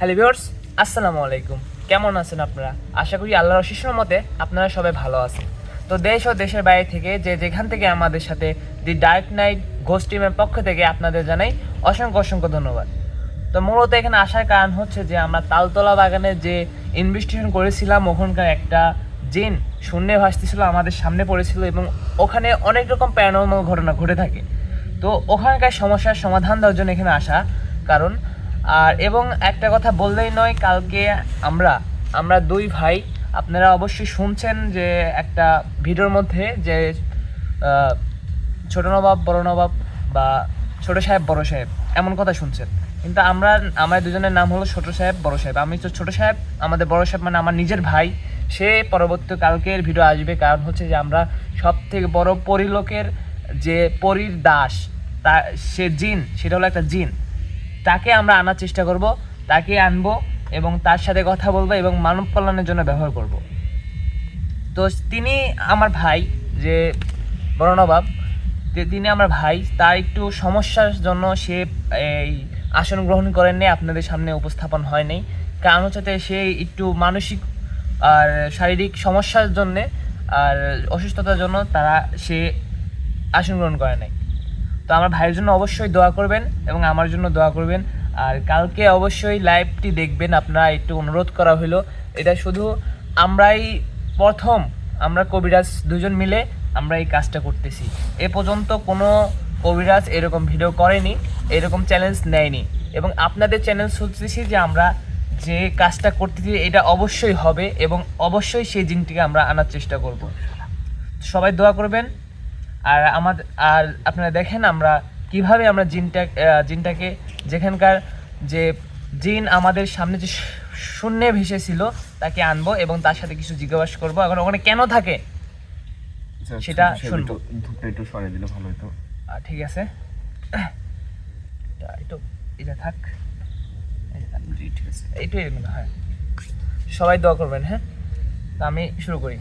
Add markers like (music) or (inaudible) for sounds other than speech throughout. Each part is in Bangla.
হ্যালো ভিউয়ার্স, আসসালামু আলাইকুম। কেমন আছেন আপনারা? আশা করি আল্লাহর অশেষের মতে আপনারা সবাই ভালো আছেন। তো দেশ ও দেশের বাইরে থেকে যে যেখান থেকে আমাদের সাথে দি ডার্ক নাইট ঘোষ টিমের পক্ষ থেকে আপনাদের জানাই অসংখ্য অসংখ্য ধন্যবাদ। তো মূলত এখানে আসার কারণ হচ্ছে যে আমরা তালতলা বাগানে যে ইনভেস্টিগেশন করেছিলাম, ওখানকার একটা জিন শূন্যে ভাসতেছিল, আমাদের সামনে পড়েছিল এবং ওখানে অনেক রকম প্যারানর্মাল ঘটনা ঘটে থাকে। তো ওখানকার সমস্যার সমাধান দেওয়ার জন্য এখানে আসা কারণ আর এবং একটা কথা বললেই নয়, কালকে আমরা আমরা দুই ভাই, আপনারা অবশ্যই শুনছেন যে একটা ভিডিওর মধ্যে যে ছোট নবাব, বড় নবাব বা ছোট সাহেব, বড় সাহেব, এমন কথা শুনছেন। কিন্তু আমরা আমার দুজনের নাম হলো ছোট সাহেব, বড় সাহেব। আমি তো ছোট সাহেব, আমাদের বড় সাহেব মানে আমার নিজের ভাই। সে পরবর্তী কালকের ভিডিও আসবে, কারণ হচ্ছে যে আমরা সব থেকে বড় পরিলোকের যে পরীর দাস, তা, সে জিন, সেটা হলো একটা জিন। তাকে আমরা আনার চেষ্টা করব, তাকে আনব এবং তার সাথে কথা বলব এবং মানব কল্যাণের জন্য ব্যবহার করব। তো তিনি আমার ভাই যে বড় নবাব তিনি আমার ভাই, তার একটু সমস্যার জন্য সে এই আসন গ্রহণ করেননি, আপনাদের সামনে উপস্থাপন হয়নি। কারণ হচ্ছে সে একটু মানসিক আর শারীরিক সমস্যার জন্যে আর অসুস্থতার জন্য তারা সে আসন গ্রহণ করে নাই তো আমার ভাইয়ের জন্য অবশ্যই দোয়া করবেন এবং আমার জন্য দোয়া করবেন। আর কালকে অবশ্যই লাইভটি দেখবেন, আপনারা একটু অনুরোধ করা হলো এটা শুধু আমরাই প্রথম, আমরা কবিরাজ দুজন মিলে আমরা এই কাজটা করতেছি। এ পর্যন্ত কোনো কবিরাজ এরকম ভিডিও করেনি, এরকম চ্যালেঞ্জ নেয়নি। এবং আপনাদের চ্যালেঞ্জ শুনতেছি যে আমরা যে কাজটা করতেছি, এটা অবশ্যই হবে এবং অবশ্যই সেই জিনটিকে আমরা আনার চেষ্টা করব। সবাই দোয়া করবেন। আর আমাদের আর আপনারা দেখেন আমরা কীভাবে আমরা জিনটা জিনটাকে যেখানকার যে জিন আমাদের সামনে যে শূন্যে ভেসেছিল তাকে আনব এবং তার সাথে কিছু জিজ্ঞাসা করব। এখন ওখানে কেন থাকে? আচ্ছা, সেটা শুনব। একটু সরাই দিলে ভালো হতো। ঠিক আছে। এটা একটু এটা থাক। এই যে থাক। জি ঠিক আছে। এইটু এরকম হয়। সবাই দোয়া করবেন হ্যাঁ? তা আমি শুরু করি।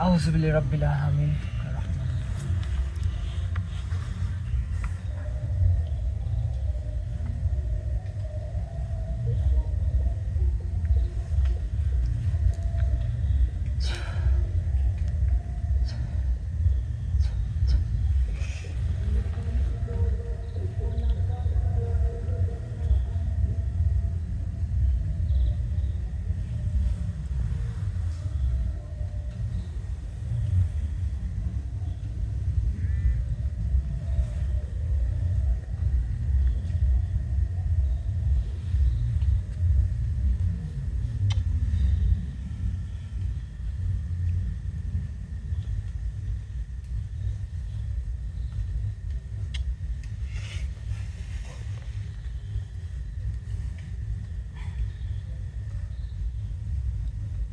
أعوذ بالله رب العالمين.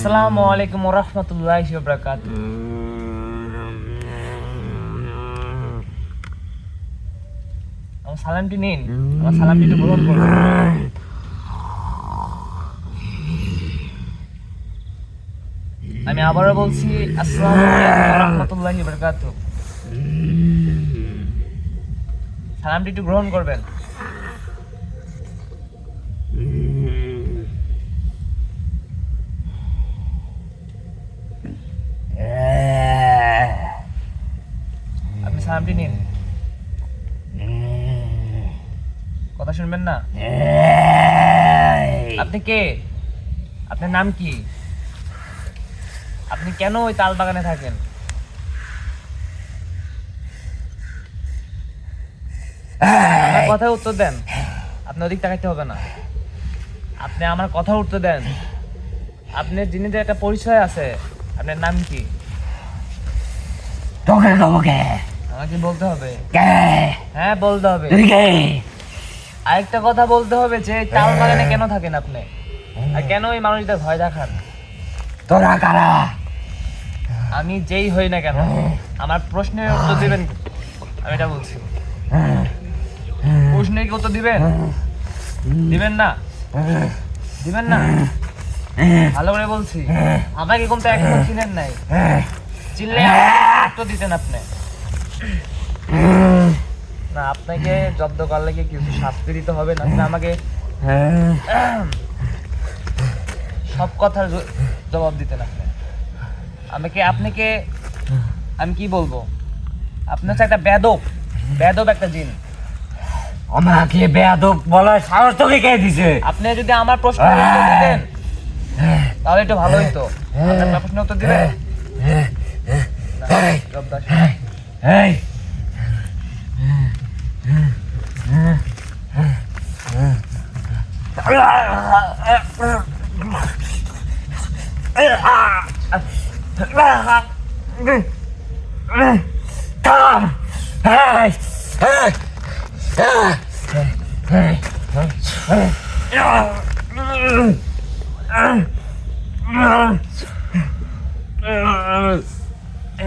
আসসালামু আলাইকুম রহমতুল্লাহ বরকাত আমার সালামটি নিন, আমার সালামটি একটু গ্রহণ আমি আবারও বলছি, আসসালামু আলাইকুম রহমতুল্লাহ সালামটি একটু গ্রহণ করবেন আপনি সালামটি নিন কথা শুনবেন না? আপনি কে? আপনার নাম কি? আপনি কেন ওই তাল বাগানে থাকেন? আমার কথায় উত্তর দেন। আপনি ওদিক তাকাইতে হবে না। আপনি আমার কথা উত্তর দেন। আপনার জিনিসের একটা পরিচয় আছে। আপনার নাম কি? আমাকে বলতে হবে। হ্যাঁ বলতে হবে। আরেকটা কথা বলতে হবে যে এই তাল বাগানে কেন থাকেন আপনি? আর কেন ওই মানুষদের ভয় দেখান? তোরা কারা? আমি যেই হই না কেন আমার প্রশ্নের উত্তর দিবেন আমি এটা বলছি। প্রশ্নের কি উত্তর দিবেন? দিবেন না? দিবেন না? ভালো করে বলছি। আমাকে কোন তো এখনও চিনেন নাই। চিনলে উত্তর দিতেন আপনি। না আপনাকে জব্দ করলে কি কিছু শাস্তি দিতে হবে না আমাকে সব কথার জবাব দিতে আপনি আমাকে আপনাকে আমি কি বলব? আপনি হচ্ছে একটা বেদব বেদব একটা জিন। আমাকে বেয়াদব বলার সাহস তোকে কে দিছে? আপনি যদি আমার প্রশ্ন উত্তর দিতেন তাহলে একটু ভালো হতো আপনি আমার প্রশ্ন উত্তর দিবেন। এই থাম (laughs) এই এই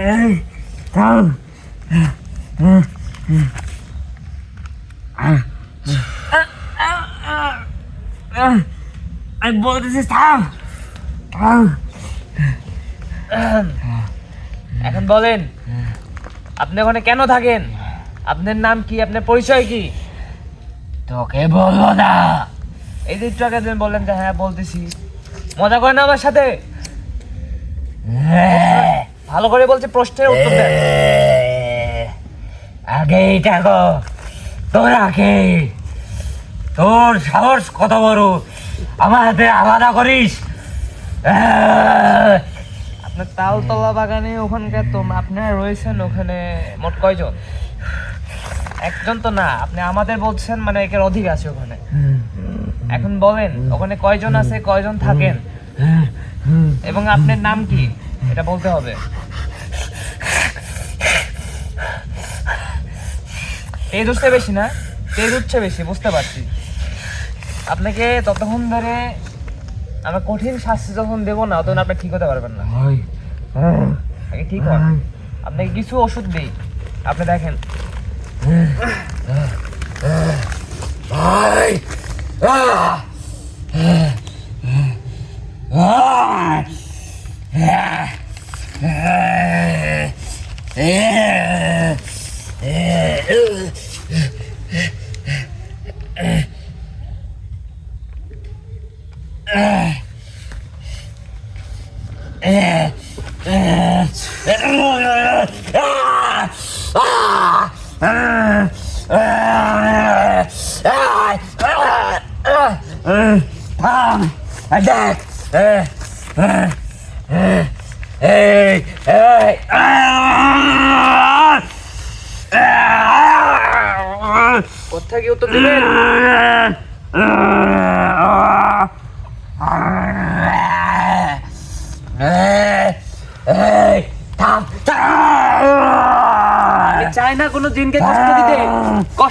এই থাম আমি বলতেছি থাম। এখন বলেন আপনি ওখানে কেন থাকেন? আপনার নাম কি? আপনার পরিচয় কি? তোকে বলব না। এই যে একটু আগে যেন বললেন যে হ্যাঁ বলতেছি। মজা করেন আমার সাথে? ভালো করে বলছে প্রশ্নের উত্তর দেন। আগে এটা গো তোরা কে তোর সাহস কত বড়? আমার হাতে আলাদা করিস। আপনার তালতলা বাগানে ওখানকার তো আপনারা রয়েছেন ওখানে মোট কয়জন? একজন তো না আপনি আমাদের বলছেন মানে একের অধিক আছে ওখানে। এখন বলেন ওখানে কয়জন আছে কয়জন থাকেন? এবং আপনার নাম কি? এটা বলতে হবে। তেজ উঠছে বেশি না? তেজ উঠছে বেশি বুঝতে পারছি। আপনাকে ততক্ষণ ধরে আমরা কঠিন শাস্তি যখন দেবো না তখন আপনি ঠিক হতে পারবেন না। আগে ঠিক হন। আপনাকে কিছু ওষুধ দিই। আপনি দেখেন। ওই,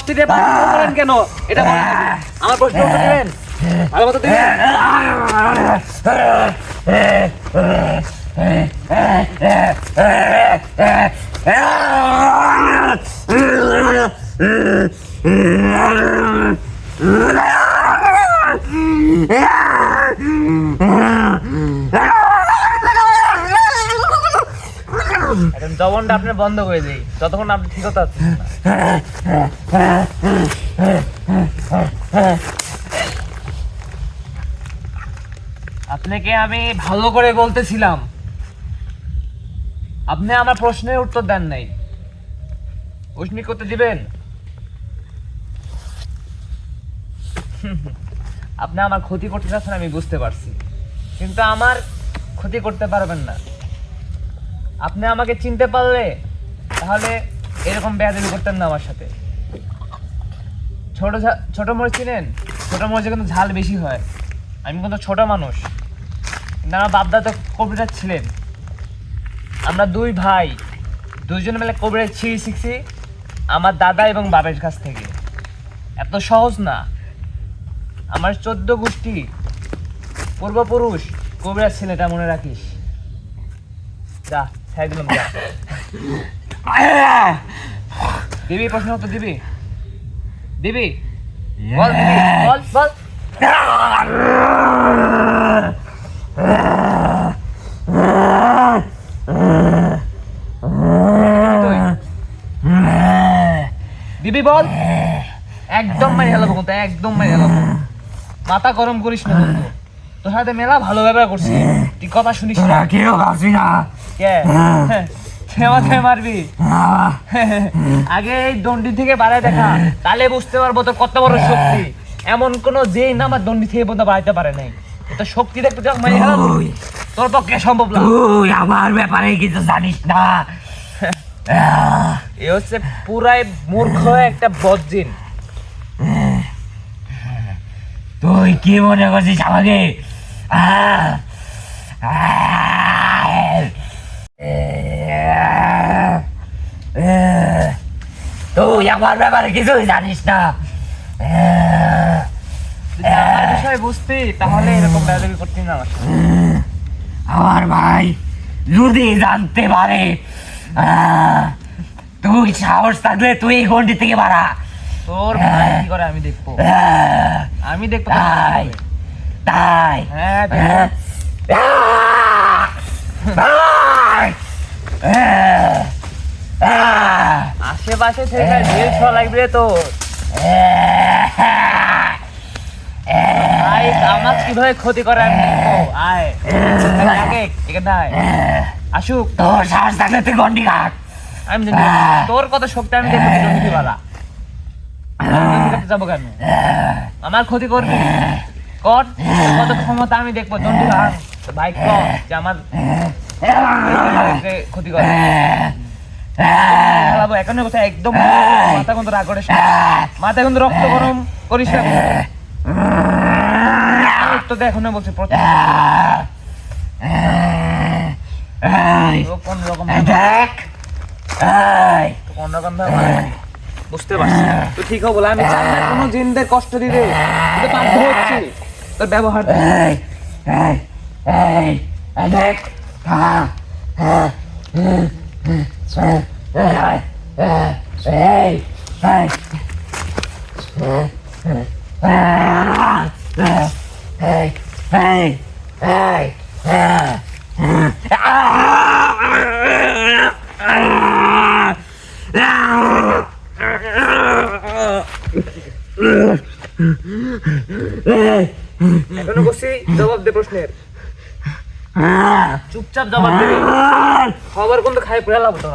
কষ্টের বলেন কেন এটা আমার প্রশ্ন দিবেন ভালো মতো দিবেন Ah! এখন জবনটা আপনি বন্ধ করে দিই। যতক্ষণ আপনি ঠিক হতে পারছেন আপনাকে আমি ভালো করে বলতেছিলাম। আপনি আমার প্রশ্নের উত্তর দেন নাই। প্রশ্ন করতে দিবেন? আপনি আমার ক্ষতি করতে চাচ্ছেন আমি বুঝতে পারছি। কিন্তু আমার ক্ষতি করতে পারবেন না। আপনি আমাকে চিনতে পারলে, তাহলে এরকম বেয়াদবি করতেন না আমার সাথে। ছোট ছোট মরিচ চিনেন? ছোট মরিচে কিন্তু ঝাল বেশি হয়। আমি কিন্তু ছোট মানুষ। কিন্তু আমার বাপদা তো কবিরাজ ছিলেন। আমরা দুই ভাই, দুইজন মিলে কবিরাজ ছিঁড়ি শিখছি আমার দাদা এবং বাপের কাছ থেকে। এত সহজ না। আমার চোদ্দ গোষ্ঠী, পূর্বপুরুষ, কবিরাজ ছিলেন এটা মনে রাখিস। যা। ছাই দিলাম যা দিবি প্রশ্ন উত্তর দিবি দিবি বল দিবি বল বল তুই। দিবি বল একদম মারি হেলাবো কিন্তু একদম মারি হেলাবো মাথা গরম করিস না কিন্তু। তোর সাথে মেলা ভালো ব্যবহার করছি। তুই কথা শুনিস না। কেউ ভাবছি না। কে? থেমাতে মারবি। আগে এই দণ্ডি থেকে বাড়ায় দেখা। তাহলে বুঝতে পারব তো কত বড় শক্তি। এমন কোন যেই না আমার দণ্ডি থেকে পর্যন্ত বাড়াইতে পারে নাই। এটা শক্তি দেখতে যাক তুই তোর পক্ষে সম্ভব না। আমার ব্যাপারে কিছু জানিস না। এ হচ্ছে পুরাই মূর্খ একটা বজ্জিন। তুই কি মনে করছিস আমাকে? আহ! আহ! তুই আমার ব্যাপারে কিছুই জানিস না। বিষয় বুঝতি তাহলে এরকম বেয়াদবি করতি না আমার ভাই যদি জানতে পারে! তুই সাহস থাকলে তুই এই গন্ডি থেকে বাড়া তোর ভাই কি করে আমি দেখব! আমি দেখব তাই তাই। হ্যাঁ দেখব। আহ! ভাই! আহ! আহ! আশেপাশে থেকে ছোঁয়া লাগবে তো আয় আমার কীভাবে ক্ষতি করে আমি আয়। আগে এখানে আয়। আসুক। তোর সাহস থাকলে তুই গন্ডি কাট আমি তোর কত শক্তি আমি বালা। যাব কেন? আমার ক্ষতি করবি? কর। কত ক্ষমতা আমি দেখব দণ্ডি ভাই কর যে আমার ক্ষতি করে। এখন কথা একদম মাথা কিন্তু রাগ করিস না। মাথা কিন্তু রক্ত গরম করিস না তো এখনও বলছে প্রথম কোন রকম দেখ। কোন রকম বুঝতে পারছি। তো ঠিক হবে আমি চাই না কোনো জিনদের কষ্ট দিতে। বাধ্য হচ্ছি। তোর ব্যবহার দেখ। Eu não consigo dar logo de nele. চুপচাপ জবাব দে খবর কিন্তু খাই পড়ে লাভ না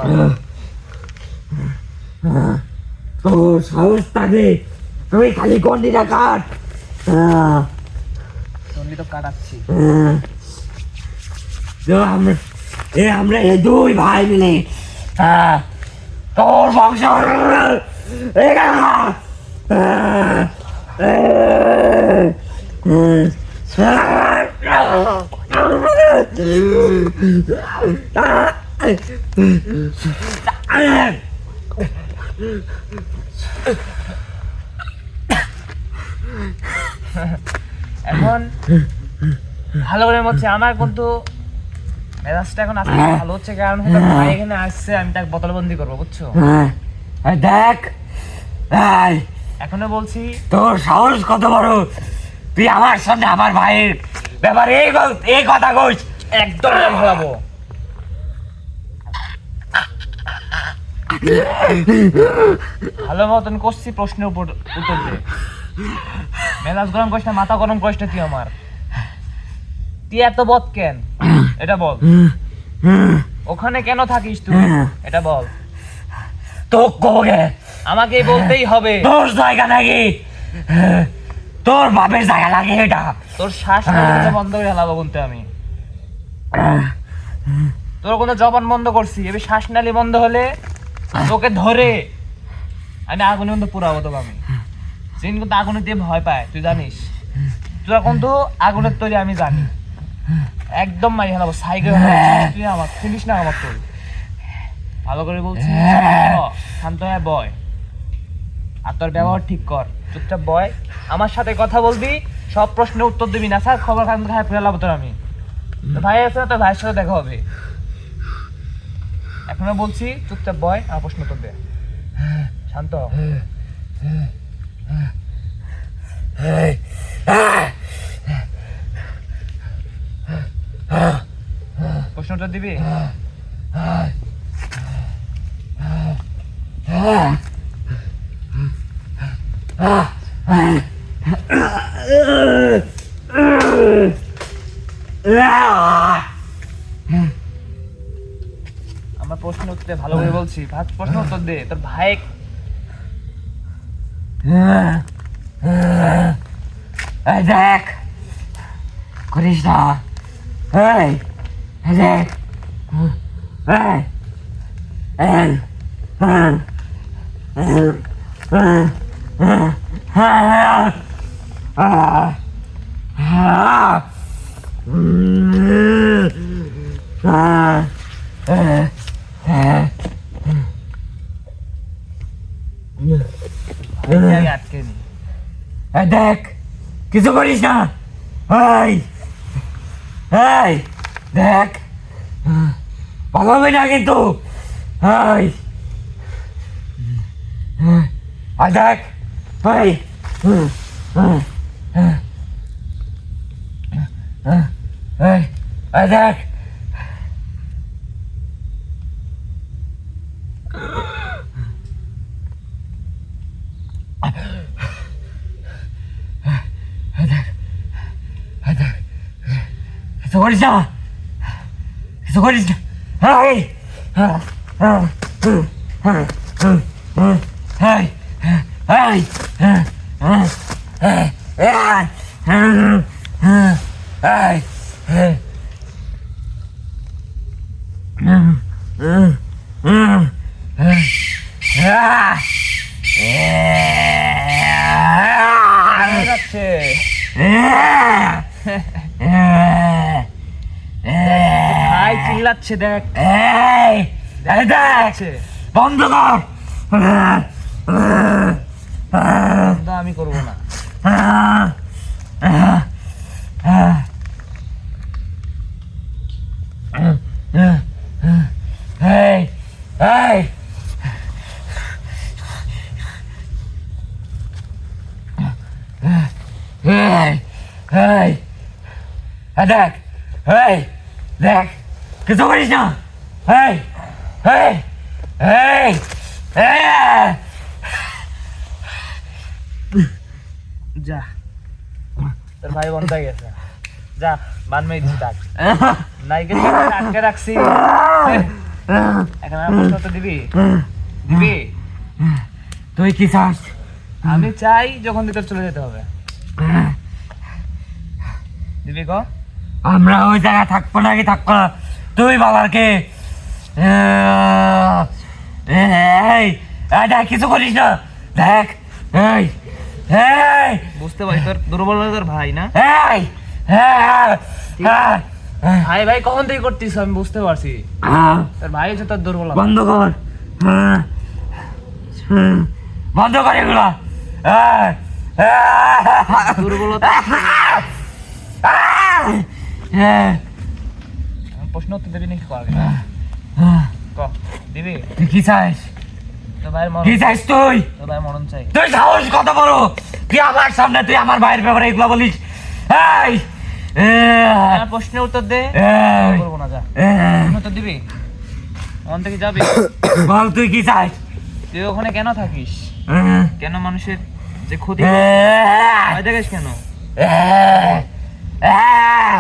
তোর সাহস থাকে তুই খালি গন্ডিটা কাট গন্ডি তো কাটাচ্ছি তো আমরা এ আমরা এই দুই ভাই মিলে হ্যাঁ, তোর বংশ এ হ্যাঁ, এখন ভালো করে হচ্ছে আমার কিন্তু মেজাজটা এখন আজকে ভালো হচ্ছে কারণ ভাই এখানে আসছে আমি তাকে বোতলবন্দি করব বুঝছ? হ্যাঁ, দেখ। এখনও বলছি তোর সাহস কত বড়? তুই আমার সামনে আমার ভাইয়ের ব্যাপারে এই এই কথা কইস। একদম ভালো মতন করছি প্রশ্নের উপর উত্তর দে। মেজাজ গরম করিস না মাথা গরম করিস না তুই আমার। তুই এত বদ কেন? এটা বল। ওখানে কেন থাকিস তুই? এটা বল। তো কোগে আমাকে বলতেই হবে। তোর জায়গা নাকি? তোর বাপের জায়গা লাগে এটা। তোর শ্বাস নালীটা বন্ধ করে হেলাবো কিন্তু আমি। তোর কোনো জবান বন্ধ করছি এবার শ্বাস নালি বন্ধ হলে তোকে ধরে আমি আগুনে কিন্তু পুরাবো তোকে আমি। সেদিন কিন্তু আগুনে দিয়ে ভয় পায় তুই জানিস? তোরা কিন্তু আগুনের তৈরি আমি জানি। একদম মারি হেলাবো সাইকেল তুই আমার চিনিস না আমার তোর। ভালো করে বলছি শান্ত হ্যাঁ বয়। আর তোর ব্যবহার ঠিক কর। চুপচাপ বয়, আমার সাথে কথা বলবি, সব প্রশ্নের উত্তর দিবি না, স্যার, খবর খান খায় ফেলাবো তোর আমি। তো ভাই আছে না, তোর ভাইয়ের সাথে দেখা হবে। এখনও বলছি, চুপচাপ বয় আর প্রশ্ন উত্তর দে। শান্ত হ। প্রশ্ন উত্তর দিবি? আমার প্রশ্ন উত্তর দে, ভালো করে বলছি। ভাত প্রশ্ন উত্তর দে তোর ভাই এই দেখ করিস না। এই এই দেখ। এই এই ভাইকে আটকে নি এই দেখ, কিছু করিস না। এই এই, দেখ। পালাবি না কিন্তু। এই। আর দেখ এই এই এই। দেখ কিছু করিস না কিছু করিস না এই এই এই কোথায় যাচ্ছে ভাই চিল্লাচ্ছে দেখ। এই এই দেখ। বন্ধ কর। আমি করব না এই এই এই এই দেখ এই দেখ কিছু করিস না এই এই এই যা তোর ভাই বন্ধ হয়ে গেছে। যা বান মেয়ে দিচ্ছি ডাক নাইকে আটকে রাখছি। এখন আর প্রশ্ন তো দিবি? দিবি? তুই কি চাস? আমি চাই যখন ভিতর চলে যেতে হবে। দিবি ক আমরা ওই জায়গায় থাকব নাকি? থাকব না। তুই বাবার কে এই দেখ কিছু করিস না। দেখ এই এই। বুঝতে পারি তোর দুর্বল তোর ভাই না? এই এই, এই, ভাই ভাই কখন থেকে করতিস আমি বুঝতে পারছি। তোর ভাই হচ্ছে তোর দুর্বল। বন্ধ কর। হ্যাঁ, হ্যাঁ, বন্ধ কর এগুলো। দুর্বলতা। প্রশ্ন উত্তর দিবি নাকি কর? ক? দিবি? তুই কি চাইস তোর ভাইয়ের মরণ কি চাইস তুই? তোর ভাইয়ের মরণ চাই। তুই সাহস কত বড় তুই আমার সামনে তুই আমার ভাইয়ের ব্যাপারে এগুলো বলিস। এই আমার প্রশ্নের উত্তর দে। এই, বলব না যা। এই, প্রশ্ন উত্তর দিবি? ওখান থেকে যাবি? বল তুই কি চাইস তুই ওখানে কেন থাকিস? কেন মানুষের যে ক্ষতি দেখিস কেন এই, এই,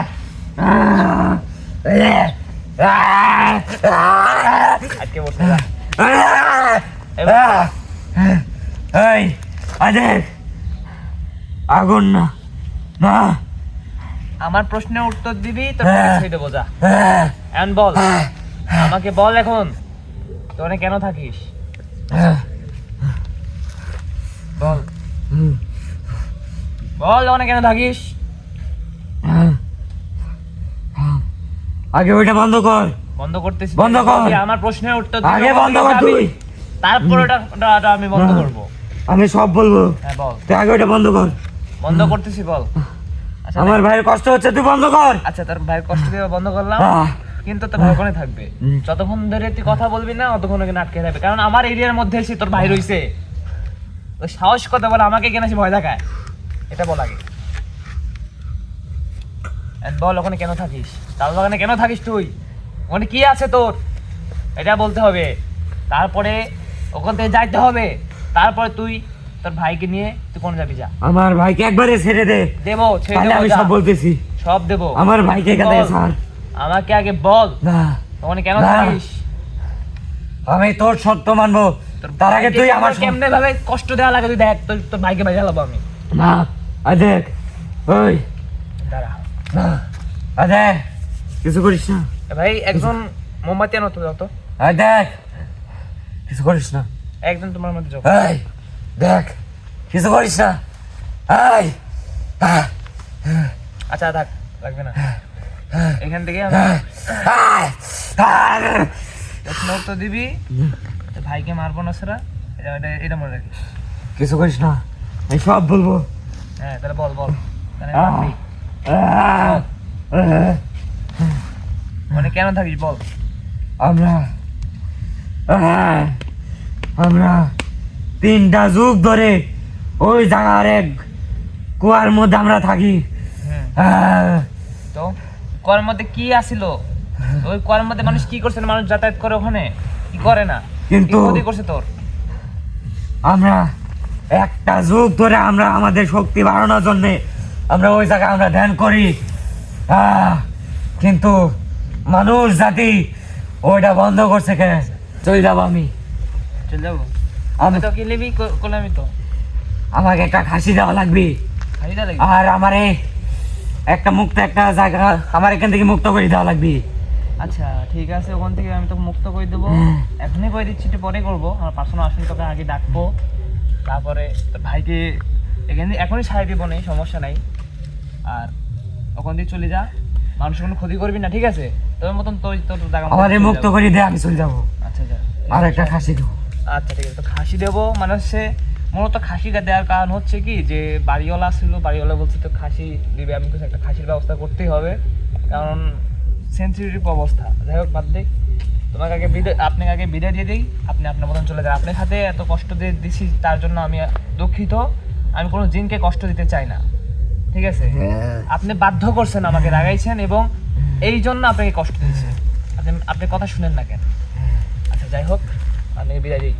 এই, আজকে বসে যা এই আদেক আগুন না না। আমার প্রশ্নের উত্তর দিবি তোর হ্যাঁ। ছেড়ে দেবো যা এখন বল আমাকে বল এখন ওখানে কেন থাকিস? বল। বল ওখানে কেন থাকিস? আগে ওইটা বন্ধ কর। বন্ধ করতেছি বন্ধ কর। আমার প্রশ্নের উত্তর আগে বন্ধ কর তুই তারপর ওটা ওটা- ওটা আমি বন্ধ হ্যাঁ। করব। আমি সব বলব। হ্যাঁ বল। তুই আগে ওইটা বন্ধ কর। বন্ধ করতেছি বল। আচ্ছা আমার ভাইয়ের কষ্ট হচ্ছে তুই বন্ধ কর। আচ্ছা তোর ভাইয়ের কষ্ট দিয়ে বন্ধ করলাম। কিন্তু তোর ভাই ওখানে থাকবে যতক্ষণ ধরে তুই কথা বলবি না ততক্ষণ ওখানে আটকে থাকবে। কারণ আমার এরিয়ার মধ্যে এসে তোর ভাই রইছে। ওই সাহস কথা বলে আমাকে কেন সে ভয় দেখায়? এটা বল আগে। বল ওখানে কেন থাকিস? তাল বাগানে কেন থাকিস তুই? ওখানে কি আছে তোর? এটা বলতে হবে। তারপরে ওখান থেকে যাইতে হবে। তারপরে তুই তোর ভাইকে নিয়ে তুই কোন যাবি যা। আমার ভাইকে একবারে ছেড়ে দে। দেবো ছেড়ে আমি সব বলতেছি। সব দেবো। আমার ভাইকে। ছাড়। আমাকে আগে বল। না। ওখানে কেন। থাকিস? আমি তোর সত্য মানবো। তার আগে তুই আমার কেমনে ভাবে কষ্ট দেওয়া লাগে তুই দেখ তোর তোর ভাইকে বাজা লাবো আমি। না। আদেক ওই। দাঁড়া। না। আদেক কিছু করিস না। ভাই একজন মোমবাতি আনো তো যত আয় দেখ কিছু করিস না। একজন তোমার মধ্যে যোগ এই দেখ কিছু করিস না। এই আচ্ছা থাক লাগবে না। এখান থেকে আহ, আহ। দিবি। ভাইকে মারবো না সেরা। এটা এটা- এটা মনে রাখিস। কিছু করিস না। আমি সব বলব। হ্যাঁ তাহলে বল বল। তাহলে আহ, মারবি। আহ, আহ। মানে কেন থাকিস বল? আমরা আমরা তিনটা যুগ ধরে ওই জায়গার এক কুয়ার মধ্যে আমরা থাকি। হুম তো কর মধ্যে কি আসিল ওই কর মধ্যে মানুষ কি করছে মানুষ যাতায়াত করে ওখানে? কি করে না? কিন্তু- করছে তোর? আমরা একটা যুগ ধরে আমরা আমাদের শক্তি বাড়ানোর জন্য আমরা ওই জায়গায় আমরা ধ্যান করি। কিন্তু মানুষ জাতি ওইটা বন্ধ করছে কে? চলে যাব আমি। চল যাব? আমি তো কি লিবি করলামই তো? আমাকে একটা খাসি দেওয়া লাগবে। আর আমারে একটা মুক্ত একটা জায়গা আমার এখান থেকে মুক্ত করে দেওয়া লাগবে। আচ্ছা ঠিক আছে ওখান থেকে আমি তোকে মুক্ত করে দেবো। এখনই করে দিচ্ছি একটু পরে করব। আমার পার্সোনাল আসলে তোকে আগে ডাকবো। তারপরে তোর ভাইকে এখানে এখনই সারি দিব নেই সমস্যা নাই। আর ওখান দিয়ে চলে যা। মানুষের কোনো ক্ষতি করবি না ঠিক আছে? তোর মতন তোর তোর জায়গা আমারে মুক্ত। করে দে আমি চলে যাব। আচ্ছা যা আর একটা খাসি দেবো। আচ্ছা ঠিক আছে। তো খাসি দেবো মানে হচ্ছে মূলত খাসিটা দেওয়ার কারণ হচ্ছে কি যে বাড়িওয়ালা ছিল বাড়িওয়ালা বলছে তো খাসি দিবে আমি কিছু একটা খাসির ব্যবস্থা করতেই হবে। কারণ সেন্সিটিভ অবস্থা। যাই হোক বাদ দিই তোমাকে আগে বিদায় আপনাকে আগে বিদায় দিয়ে দিই। আপনি আপনার মতন চলে যান। আপনার সাথে এত কষ্ট দিয়ে দিছি তার জন্য আমি দুঃখিত। আমি কোনো জিনকে কষ্ট দিতে চাই না। ঠিক আছে? আপনি বাধ্য করছেন আমাকে রাগাইছেন এবং এই জন্য আপনাকে কষ্ট দিয়েছে আপনি আপনি কথা শুনেন না কেন? আচ্ছা যাই হোক আমি বিদায় দিই।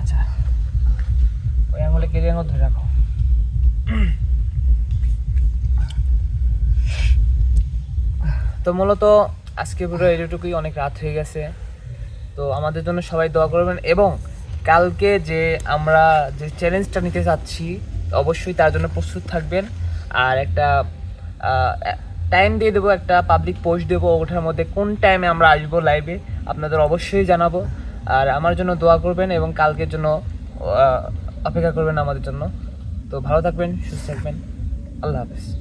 আচ্ছা। ওই আঙুলে কেটে আঙুল ধরে রাখো। তো মূলত আজকে পুরো এটুকুই অনেক রাত হয়ে গেছে। তো আমাদের জন্য সবাই দোয়া করবেন এবং কালকে যে আমরা যে চ্যালেঞ্জটা নিতে চাচ্ছি অবশ্যই তার জন্য প্রস্তুত থাকবেন। আর একটা টাইম দিয়ে দেবো, একটা পাবলিক পোস্ট দেবো ওঠার মধ্যে কোন টাইমে আমরা আসব লাইভে আপনাদের অবশ্যই জানাব। আর আমার জন্য দোয়া করবেন এবং কালকের জন্য অপেক্ষা করবেন আমাদের জন্য। তো ভালো থাকবেন, সুস্থ থাকবেন। আল্লাহ হাফেজ।